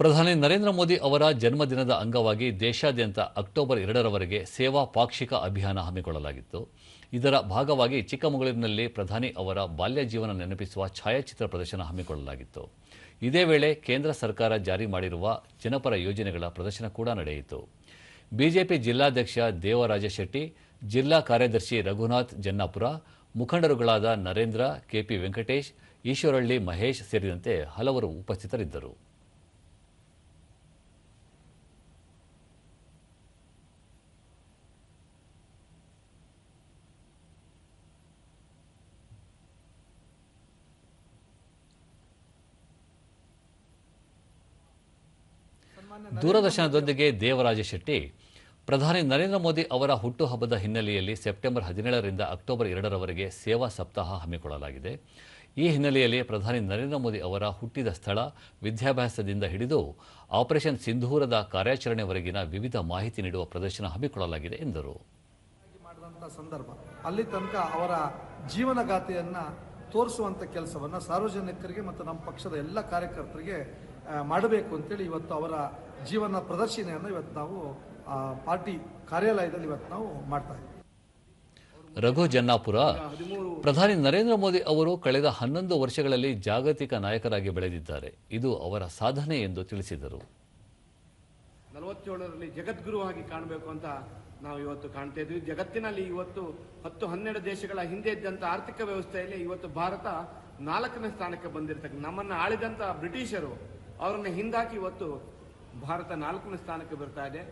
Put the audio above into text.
ಪ್ರಧಾನಿ ನರೇಂದ್ರ ಮೋದಿ ಅವರ ಜನ್ಮದಿನದ ಅಂಗವಾಗಿ ದೇಶಾದ್ಯಂತ ಅಕ್ಟೋಬರ್ ಎರಡರವರೆಗೆ ಸೇವಾ ಪಾಕ್ಷಿಕ ಅಭಿಯಾನ ಹಮ್ಮಿಕೊಳ್ಳಲಾಗಿತ್ತು. ಇದರ ಭಾಗವಾಗಿ ಚಿಕ್ಕಮಗಳೂರಿನಲ್ಲಿ ಪ್ರಧಾನಿ ಅವರ ಬಾಲ್ಯ ಜೀವನ ನೆನಪಿಸುವ ಛಾಯಾಚಿತ್ರ ಪ್ರದರ್ಶನ ಹಮ್ಮಿಕೊಳ್ಳಲಾಗಿತ್ತು. ಇದೇ ವೇಳೆ ಕೇಂದ್ರ ಸರ್ಕಾರ ಜಾರಿ ಮಾಡಿರುವ ಜನಪರ ಯೋಜನೆಗಳ ಪ್ರದರ್ಶನ ಕೂಡ ನಡೆಯಿತು. ಬಿಜೆಪಿ ಜಿಲ್ಲಾಧ್ಯಕ್ಷ ದೇವರಾಜ ಶೆಟ್ಟಿ, ಜಿಲ್ಲಾ ಕಾರ್ಯದರ್ಶಿ ರಘುನಾಥ್ ಜನ್ನಾಪುರ, ಮುಖಂಡರುಗಳಾದ ನರೇಂದ್ರ, ಕೆಪಿ ವೆಂಕಟೇಶ್ ಈಶ್ವರಳ್ಳಿ ಮಹೇಶ್ ಸೇರಿದಂತೆ ಹಲವರು ಉಪಸ್ಥಿತರಿದ್ದರು. ದೂರದರ್ಶನದೊಂದಿಗೆ ದೇವರಾಜ ಶೆಟ್ಟಿ, ಪ್ರಧಾನಿ ನರೇಂದ್ರ ಮೋದಿ ಅವರ ಹುಟ್ಟುಹಬ್ಬದ ಹಿನ್ನೆಲೆಯಲ್ಲಿ ಸೆಪ್ಟೆಂಬರ್ ಹದಿನೇಳರಿಂದ ಅಕ್ಟೋಬರ್ ಎರಡರವರೆಗೆ ಸೇವಾ ಸಪ್ತಾಹ ಹಮ್ಮಿಕೊಳ್ಳಲಾಗಿದೆ. ಈ ಹಿನ್ನೆಲೆಯಲ್ಲಿ ಪ್ರಧಾನಿ ನರೇಂದ್ರ ಮೋದಿ ಅವರ ಹುಟ್ಟಿದ ಸ್ಥಳ ವಿದ್ಯಾಭ್ಯಾಸದಿಂದ ಹಿಡಿದು ಆಪರೇಷನ್ ಸಿಂಧೂರದ ಕಾರ್ಯಾಚರಣೆವರೆಗಿನ ವಿವಿಧ ಮಾಹಿತಿ ನೀಡುವ ಪ್ರದರ್ಶನ ಹಮ್ಮಿಕೊಳ್ಳಲಾಗಿದೆ ಎಂದರು. ಸಂದರ್ಭ, ಅಲ್ಲಿ ತನಕ ಅವರ ಜೀವನಗಾಥೆಯನ್ನು ತೋರಿಸುವಂಥ ಕೆಲಸವನ್ನು ಸಾರ್ವಜನಿಕರಿಗೆ ಮತ್ತು ನಮ್ಮ ಪಕ್ಷದ ಎಲ್ಲ ಕಾರ್ಯಕರ್ತರಿಗೆ ಮಾಡಬೇಕು ಅಂತೇಳಿ ಇವತ್ತು ಅವರ ಜೀವನ ಪ್ರದರ್ಶನೆಯನ್ನು ಇವತ್ತು ನಾವು ಪಾರ್ಟಿ ಕಾರ್ಯಾಲಯದಲ್ಲಿ ಇವತ್ತು ನಾವು ಮಾಡ್ತಾ ಇದ್ದೀವಿ. ರಘು ಜನ್ನಾಪುರ ಪ್ರಧಾನಿ ನರೇಂದ್ರ ಮೋದಿ ಅವರು ಕಳೆದ ಹನ್ನೊಂದು ವರ್ಷಗಳಲ್ಲಿ ಜಾಗತಿಕ ನಾಯಕರಾಗಿ ಬೆಳೆದಿದ್ದಾರೆ. ಇದು ಅವರ ಸಾಧನೆ ಎಂದು ತಿಳಿಸಿದರು. ನಲವತ್ತೇಳರಲ್ಲಿ ಜಗದ್ಗುರುವಾಗಿ ಕಾಣಬೇಕು ಅಂತ ನಾವು ಇವತ್ತು ಕಾಣ್ತಾ ಇದ್ವಿ. ಜಗತ್ತಿನಲ್ಲಿ ಇವತ್ತು ಹತ್ತು ಹನ್ನೆರಡು ದೇಶಗಳ ಹಿಂದೆ ಇದ್ದಂಥ ಆರ್ಥಿಕ ವ್ಯವಸ್ಥೆಯಲ್ಲಿ ಇವತ್ತು ಭಾರತ ನಾಲ್ಕನೇ ಸ್ಥಾನಕ್ಕೆ ಬಂದಿರತಕ್ಕ ನಮ್ಮನ್ನ ಆಳಿದಂಥ ಬ್ರಿಟಿಷರು ಅವರನ್ನ ಹಿಂದಾಕಿ ಇವತ್ತು ಭಾರತ ನಾಲ್ಕನೇ ಸ್ಥಾನಕ್ಕೆ ಬರ್ತಾ ಇದೆ.